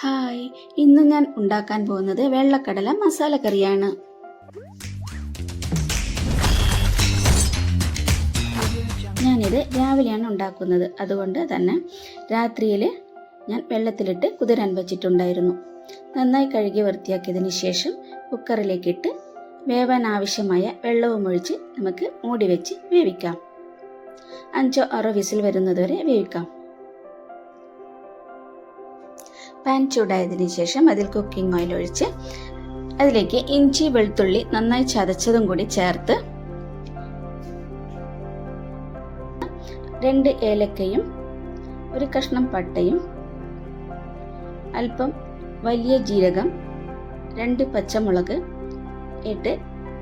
Hi ഇന്ന് ഞാൻ ഉണ്ടാക്കാൻ പോകുന്നത് വെള്ളക്കടല മസാല കറിയാണ്. ഞാനിത് രാവിലെയാണ് ഉണ്ടാക്കുന്നത്. അതുകൊണ്ട് തന്നെ രാത്രിയിൽ ഞാൻ വെള്ളത്തിലിട്ട് കുതിരാൻ വച്ചിട്ടുണ്ടായിരുന്നു. നന്നായി കഴുകി വൃത്തിയാക്കിയതിന് ശേഷം കുക്കറിലേക്കിട്ട് വേവാൻ ആവശ്യമായ വെള്ളവും ഒഴിച്ച് നമുക്ക് മൂടി വെച്ച് വേവിക്കാം. അഞ്ചോ ആറോ വിസിൽ വരുന്നതുവരെ വേവിക്കാം. പാൻ ചൂടായതിന് ശേഷം അതിൽ കുക്കിംഗ് ഓയിൽ ഒഴിച്ച് അതിലേക്ക് ഇഞ്ചി വെളുത്തുള്ളി നന്നായി ചതച്ചതും കൂടി ചേർത്ത് രണ്ട് ഏലക്കയും ഒരു കഷ്ണം പട്ടയും അല്പം വലിയ ജീരകം രണ്ട് പച്ചമുളക് ഇട്ട്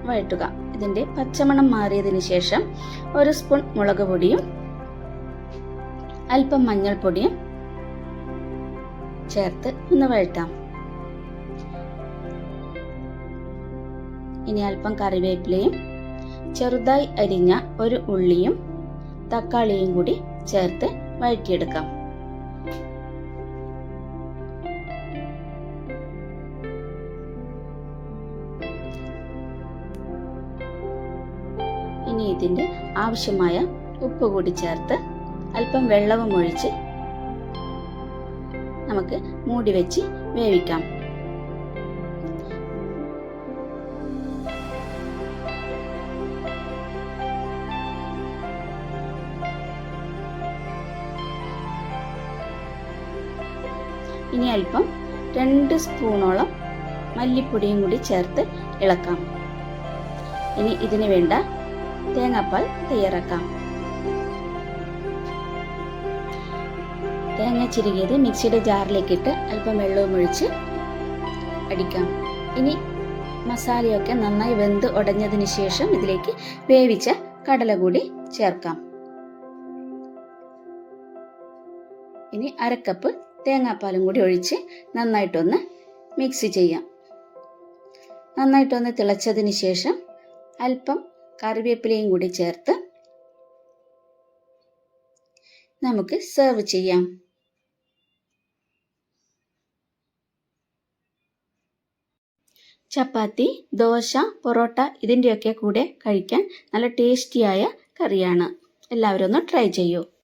വഴറ്റുക. ഇതിന്റെ പച്ചമണം മാറിയതിന് ശേഷം ഒരു സ്പൂൺ മുളക് പൊടിയും അല്പം മഞ്ഞൾപ്പൊടിയും ചേർത്ത് ഒന്ന് വഴറ്റാം. ഇനി അല്പം കറിവേപ്പിലയും ചെറുതായി അരിഞ്ഞ ഒരു ഉള്ളിയും തക്കാളിയും കൂടി ചേർത്ത് വഴറ്റിയെടുക്കാം. ഇനി ഇതിന്റെ ആവശ്യമായ ഉപ്പ് കൂടി ചേർത്ത് അല്പം വെള്ളവും ഒഴിച്ച് നമുക്ക് മൂടി വെച്ച് വേവിക്കാം. ഇനി അല്പം രണ്ട് സ്പൂണോളം മല്ലിപ്പൊടിയും കൂടി ചേർത്ത് ഇളക്കാം. ഇനി ഇതിന് വേണ്ട തേങ്ങാപ്പാൽ തയ്യാറാക്കാം. തേങ്ങ ചിരുകിയത് മിക്സിയുടെ ജാറിലേക്ക് ഇട്ട് അല്പം വെള്ളവും ഒഴിച്ച് അടിക്കാം. ഇനി മസാലയൊക്കെ നന്നായി വെന്ത് ഉടഞ്ഞതിന് ശേഷം ഇതിലേക്ക് വേവിച്ച കടല കൂടി ചേർക്കാം. ഇനി അരക്കപ്പ് തേങ്ങാപ്പാലും കൂടി ഒഴിച്ച് നന്നായിട്ടൊന്ന് മിക്സ് ചെയ്യാം. നന്നായിട്ടൊന്ന് തിളച്ചതിന് ശേഷം അല്പം കറിവേപ്പിലയും കൂടി ചേർത്ത് നമുക്ക് സെർവ് ചെയ്യാം. ചപ്പാത്തി ദോശ പൊറോട്ട ഇതിന്റെയൊക്കെ കൂടെ കഴിക്കാൻ നല്ല ടേസ്റ്റിയായ കറിയാണ്. എല്ലാവരും ഒന്ന് ട്രൈ ചെയ്യൂ.